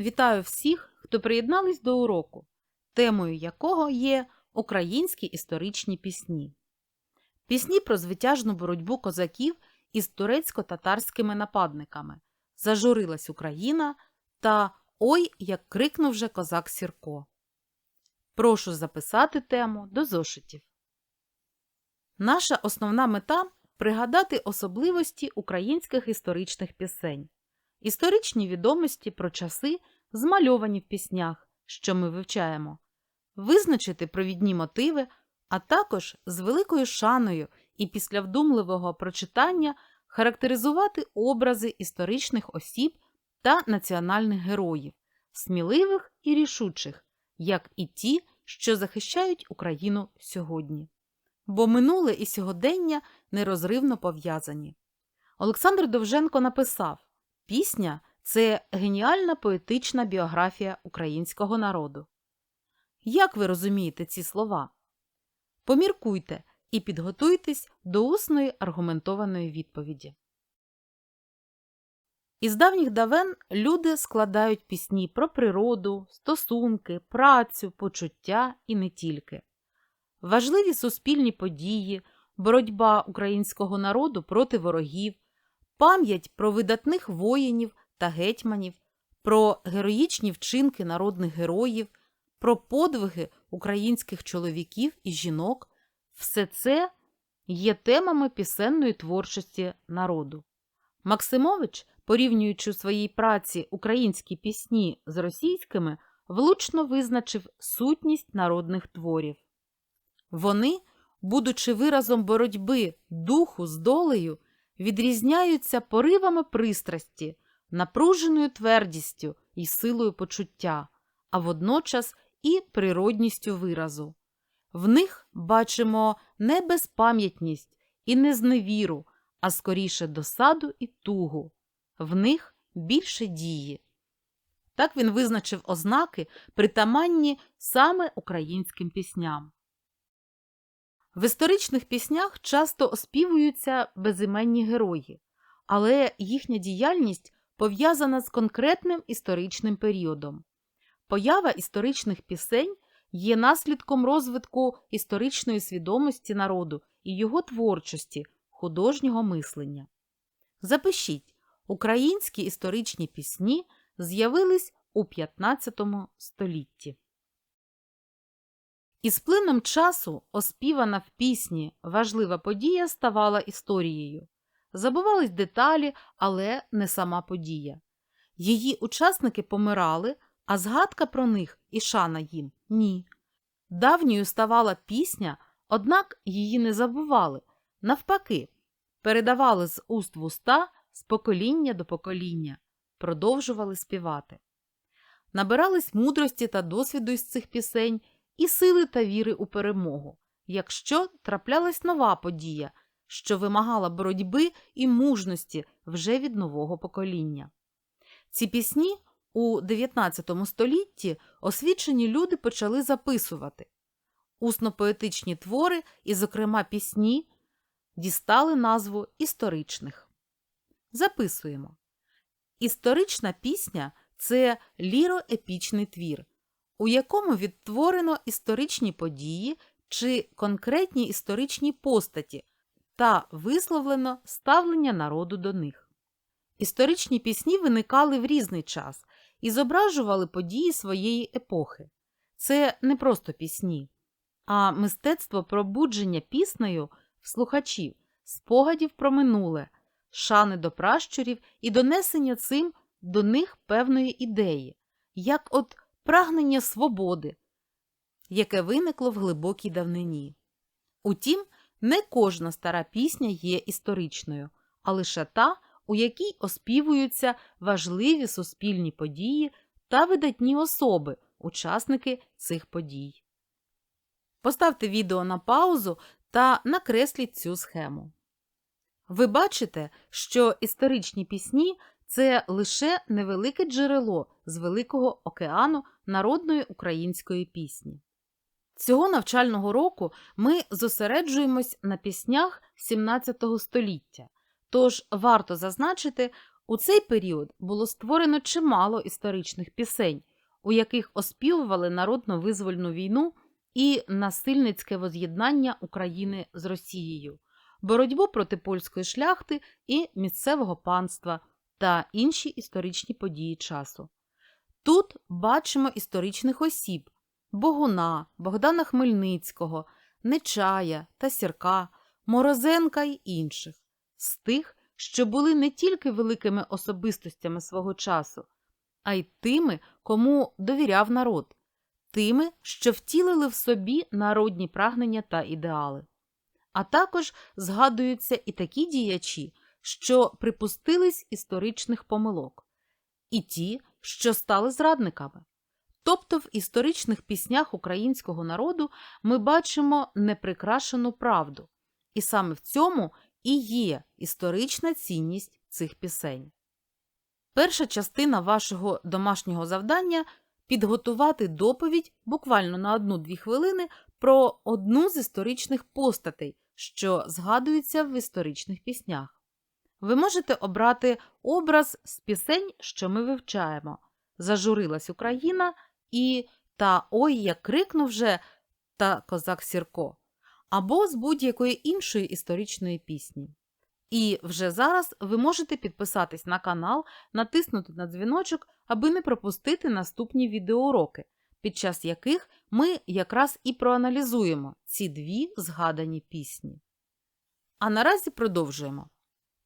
Вітаю всіх, хто приєднались до уроку, темою якого є українські історичні пісні. Пісні про звитяжну боротьбу козаків із турецько-татарськими нападниками Зажурилась Україна та Ой, як крикнув же козак Сірко. Прошу записати тему до зошитів. Наша основна мета пригадати особливості українських історичних пісень, історичні відомості про часи, змальовані в піснях, що ми вивчаємо, визначити провідні мотиви, а також з великою шаною і після вдумливого прочитання характеризувати образи історичних осіб та національних героїв, сміливих і рішучих, як і ті, що захищають Україну сьогодні. Бо минуле і сьогодення нерозривно пов'язані. Олександр Довженко написав Пісня це геніальна поетична біографія українського народу. Як ви розумієте ці слова? Поміркуйте і підготуйтесь до усної аргументованої відповіді. Із давніх давен люди складають пісні про природу, стосунки, працю, почуття і не тільки. Важливі суспільні події, боротьба українського народу проти ворогів, пам'ять про видатних воїнів та гетьманів, про героїчні вчинки народних героїв, про подвиги українських чоловіків і жінок все це є темами пісенної творчості народу. Максимович, порівнюючи у своїй праці українські пісні з російськими, влучно визначив сутність народних творів. Вони, будучи виразом боротьби духу з долею, відрізняються поривами пристрасті, напруженою твердістю і силою почуття, а водночас і природністю виразу. В них бачимо не безпам'ятність і не зневіру, а скоріше досаду і тугу. В них більше дії. Так він визначив ознаки, притаманні саме українським пісням. В історичних піснях часто оспівуються безіменні герої, але їхня діяльність пов'язана з конкретним історичним періодом. Поява історичних пісень є наслідком розвитку історичної свідомості народу і його творчості, художнього мислення. Запишіть, українські історичні пісні з'явились у 15 столітті. Із плином часу оспівана в пісні важлива подія ставала історією. Забувались деталі, але не сама подія. Її учасники помирали, а згадка про них і шана їм ні. Давньою ставала пісня, однак її не забували. Навпаки, передавали з уст в уста з покоління до покоління, продовжували співати. Набирались мудрості та досвіду із цих пісень і сили та віри у перемогу, якщо траплялась нова подія, що вимагала боротьби і мужності вже від нового покоління. Ці пісні у 19 столітті освічені люди почали записувати. Усно-поетичні твори, і, зокрема, пісні, дістали назву історичних. Записуємо. Історична пісня це ліроепічний твір, у якому відтворено історичні події чи конкретні історичні постаті та висловлено ставлення народу до них. Історичні пісні виникали в різний час і зображували події своєї епохи. Це не просто пісні, а мистецтво пробудження піснею в слухачів, спогадів про минуле, шани до пращурів і донесення цим до них певної ідеї, як от прагнення свободи, яке виникло в глибокій давнині. Утім, не кожна стара пісня є історичною, а лише та, у якій оспівуються важливі суспільні події та видатні особи, учасники цих подій. Поставте відео на паузу та накресліть цю схему. Ви бачите, що історичні пісні це лише невелике джерело з Великого океану народної української пісні. Цього навчального року ми зосереджуємось на піснях XVII століття, тож варто зазначити У цей період було створено чимало історичних пісень, у яких оспівували народно-визвольну війну і насильницьке воз'єднання України з Росією, боротьбу проти польської шляхти і місцевого панства та інші історичні події часу. Тут бачимо історичних осіб Богуна, Богдана Хмельницького, Нечая та Сірка, Морозенка й інших, з тих, що були не тільки великими особистостями свого часу, а й тими, кому довіряв народ, тими, що втілили в собі народні прагнення та ідеали. А також згадуються і такі діячі, що припустились історичних помилок, і ті, що стали зрадниками. Тобто в історичних піснях українського народу ми бачимо неприкрашену правду, і саме в цьому і є історична цінність цих пісень. Перша частина вашого домашнього завдання підготувати доповідь буквально на одну-дві хвилини про одну з історичних постатей, що згадується в історичних піснях. Ви можете обрати образ з пісень, що ми вивчаємо Зажурилась Україна і Та ой, як крикнув вже та козак Сірко, або з будь-якої іншої історичної пісні. І вже зараз ви можете підписатись на канал, натиснути на дзвіночок, аби не пропустити наступні відеоуроки, під час яких ми якраз і проаналізуємо ці дві згадані пісні. А наразі продовжуємо.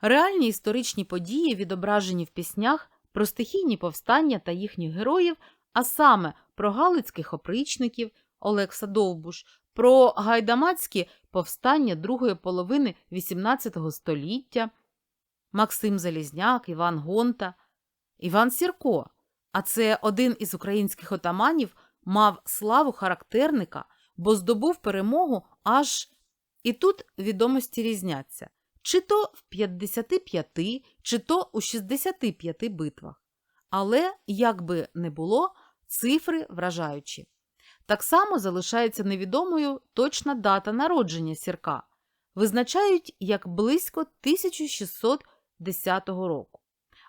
Реальні історичні події, відображені в піснях про стихійні повстання та їхніх героїв, а саме про галицьких опричників Олекса Довбуш, про гайдамацькі повстання другої половини XVIII століття, Максим Залізняк, Іван Гонта, Іван Сірко. А це один із українських отаманів мав славу характерника, бо здобув перемогу аж і тут відомості різняться чи то в 55, чи то у 65 битвах. Але, як би не було, цифри вражаючі. Так само залишається невідомою точна дата народження сірка. Визначають як близько 1610 року.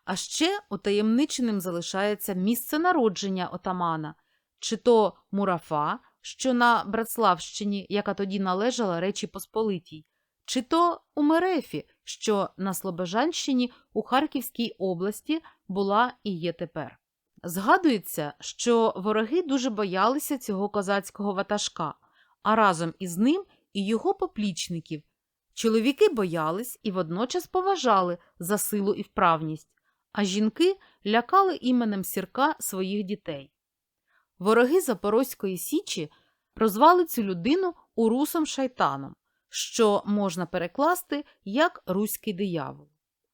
А ще утаємниченим залишається місце народження отамана, чи то Мурафа, що на Братславщині, яка тоді належала Речі Посполитій, чи то у Мерефі, що на Слобожанщині у Харківській області була і є тепер. Згадується, що вороги дуже боялися цього козацького ватажка, а разом із ним і його поплічників. Чоловіки боялись і водночас поважали за силу і вправність, а жінки лякали іменем сірка своїх дітей. Вороги Запорозької Січі прозвали цю людину урусом шайтаном, що можна перекласти як руський диявол.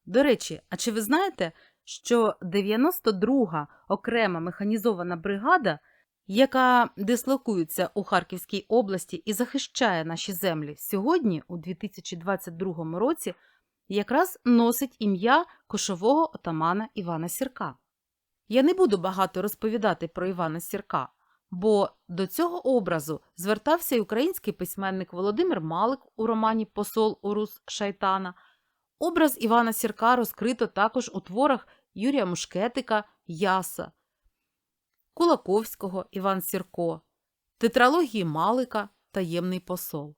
До речі, а чи ви знаєте, що 92-га окрема механізована бригада, яка дислокується у Харківській області і захищає наші землі сьогодні, у 2022 році, якраз носить ім'я кошового отамана Івана Сірка. Я не буду багато розповідати про Івана Сірка, бо до цього образу звертався й український письменник Володимир Малик у романі Посол Урус Шайтана. Образ Івана Сірка розкрито також у творах Юрія Мушкетика Яса, Кулаковського Іван Сірко, тетралогії Малика Таємний посол.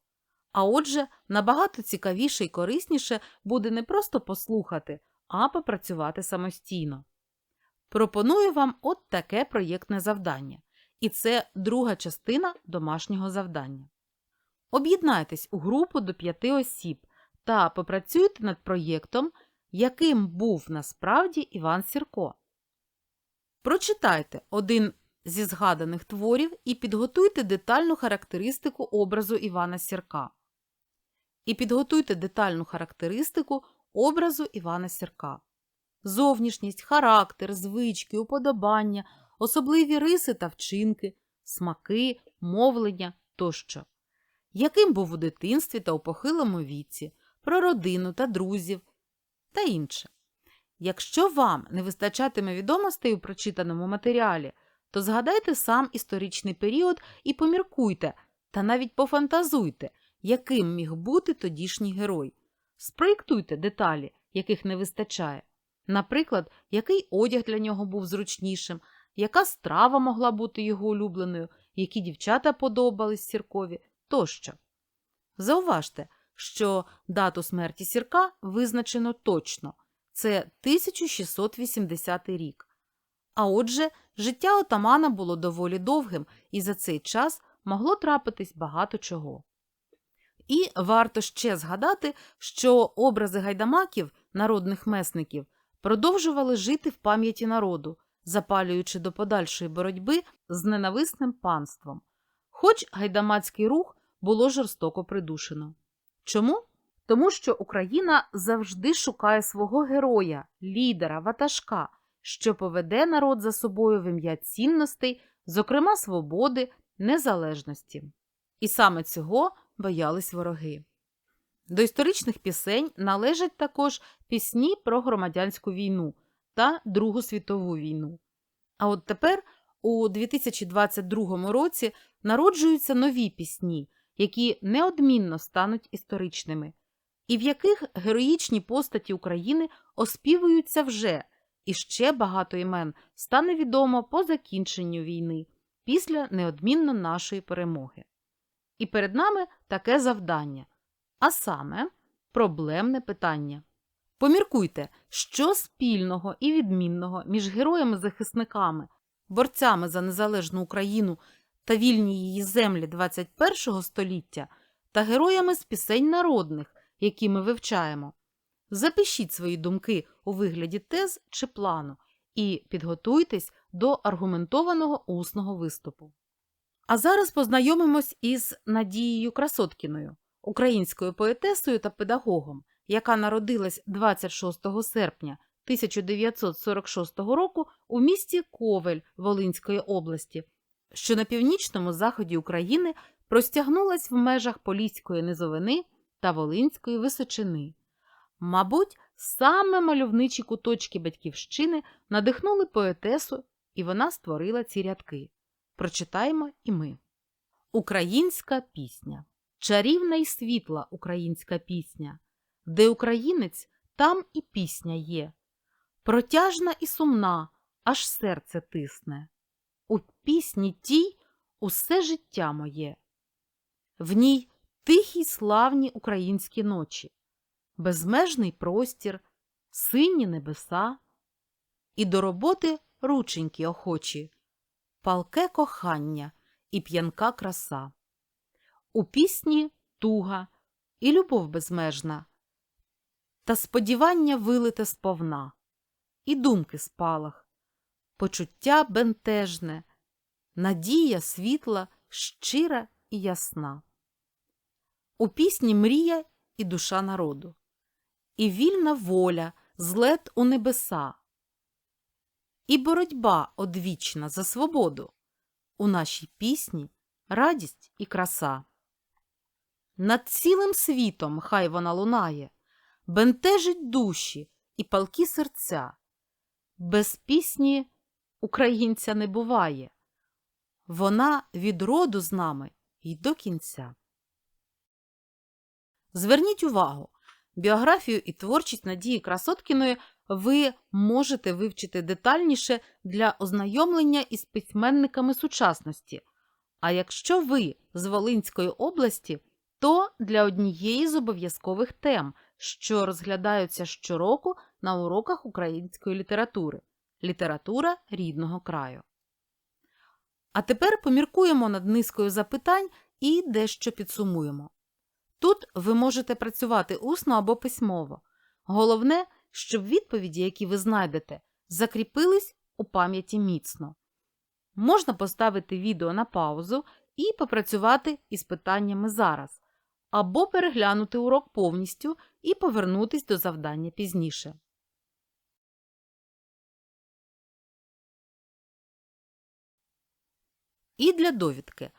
А отже, набагато цікавіше і корисніше буде не просто послухати, а попрацювати самостійно. Пропоную вам от таке проєктне завдання, і це друга частина домашнього завдання. Об'єднайтесь у групу до п'яти осіб та попрацюйте над проєктом, яким був насправді Іван Сірко. Прочитайте один зі згаданих творів і підготуйте детальну характеристику образу Івана Сірка. І підготуйте детальну характеристику образу Івана Сірка. Зовнішність, характер, звички, уподобання, особливі риси та вчинки, смаки, мовлення тощо. Яким був у дитинстві та у похилому віці, про родину та друзів та інше. Якщо вам не вистачатиме відомостей у прочитаному матеріалі, то згадайте сам історичний період і поміркуйте, та навіть пофантазуйте, яким міг бути тодішній герой. Спроєктуйте деталі, яких не вистачає. Наприклад, який одяг для нього був зручнішим, яка страва могла бути його улюбленою, які дівчата подобались сіркові тощо. Зауважте, що дату смерті сірка визначено точно це 1680 рік. А отже, життя отамана було доволі довгим, і за цей час могло трапитись багато чого. І варто ще згадати, що образи гайдамаків, народних месників, продовжували жити в пам'яті народу, запалюючи до подальшої боротьби з ненависним панством. Хоч гайдамацький рух було жорстоко придушено. Чому? Тому що Україна завжди шукає свого героя, лідера, ватажка, що поведе народ за собою в ім'я цінностей, зокрема свободи, незалежності. І саме цього боялись вороги. До історичних пісень належать також пісні про громадянську війну та Другу світову війну. А от тепер, у 2022 році, народжуються нові пісні, які неодмінно стануть історичними, і в яких героїчні постаті України оспівуються вже, і ще багато імен стане відомо по закінченню війни, після неодмінно нашої перемоги. І перед нами таке завдання, а саме проблемне питання. Поміркуйте, що спільного і відмінного між героями-захисниками, борцями за незалежну Україну та вільні її землі 21 століття та героями з пісень народних, які ми вивчаємо. Запишіть свої думки у вигляді тез чи плану і підготуйтесь до аргументованого усного виступу. А зараз познайомимось із Надією Красоткіною, українською поетесою та педагогом, яка народилась 26 серпня 1946 року у місті Ковель Волинської області, що на північному заході України простягнулась в межах Поліської низовини та Волинської височини. Мабуть, саме мальовничі куточки батьківщини надихнули поетесу, і вона створила ці рядки. Прочитаємо і ми. Українська пісня. Чарівна і світла українська пісня. Де українець, там і пісня є. Протяжна і сумна, аж серце тисне. У пісні тій усе життя моє. В ній тихі славні українські ночі, безмежний простір, сині небеса, і до роботи рученьки охочі, палке кохання і п'янка краса. У пісні туга і любов безмежна, та сподівання вилите сповна, і думки спалах, почуття бентежне, надія світла, щира і ясна. У пісні мрія і душа народу, і вільна воля, злет у небеса, і боротьба одвічна за свободу. У нашій пісні радість і краса. Над цілим світом хай вона лунає, бентежить душі і палкі серця. Без пісні українця не буває. Вона від роду з нами й до кінця. Зверніть увагу, біографію і творчість Надії Красоткіної ви можете вивчити детальніше для ознайомлення із письменниками сучасності. А якщо ви з Волинської області, то для однієї з обов'язкових тем, що розглядаються щороку на уроках української літератури література рідного краю. А тепер поміркуємо над низкою запитань і дещо підсумуємо. Тут ви можете працювати усно або письмово. Головне, щоб відповіді, які ви знайдете, закріпились у пам'яті міцно. Можна поставити відео на паузу і попрацювати із питаннями зараз, або переглянути урок повністю і повернутись до завдання пізніше. І для довідки.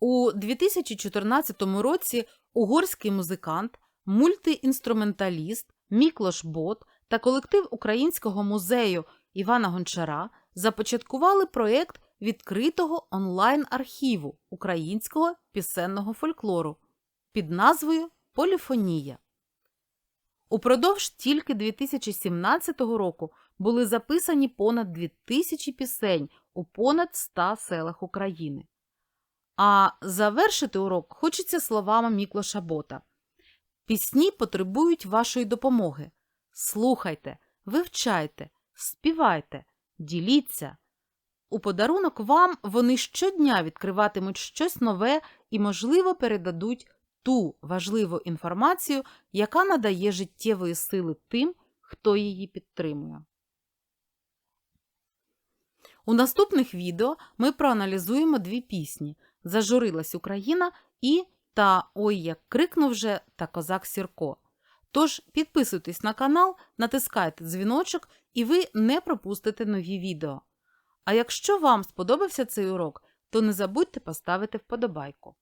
У 2014 році угорський музикант, мультиінструменталіст Міклош Бот та колектив Українського музею Івана Гончара започаткували проєкт відкритого онлайн-архіву українського пісенного фольклору під назвою Поліфонія. Упродовж тільки 2017 року були записані понад 2000 пісень у понад 100 селах України. А завершити урок хочеться словами Міклоша Бота. Пісні потребують вашої допомоги. Слухайте, вивчайте, співайте, діліться. У подарунок вам вони щодня відкриватимуть щось нове і, можливо, передадуть ту важливу інформацію, яка надає життєвої сили тим, хто її підтримує. У наступних відео ми проаналізуємо дві пісні Зажурилась Україна і та Ой, як крикнув же та козак Сірко. Тож підписуйтесь на канал, натискайте дзвіночок, і ви не пропустите нові відео. А якщо вам сподобався цей урок, то не забудьте поставити вподобайку.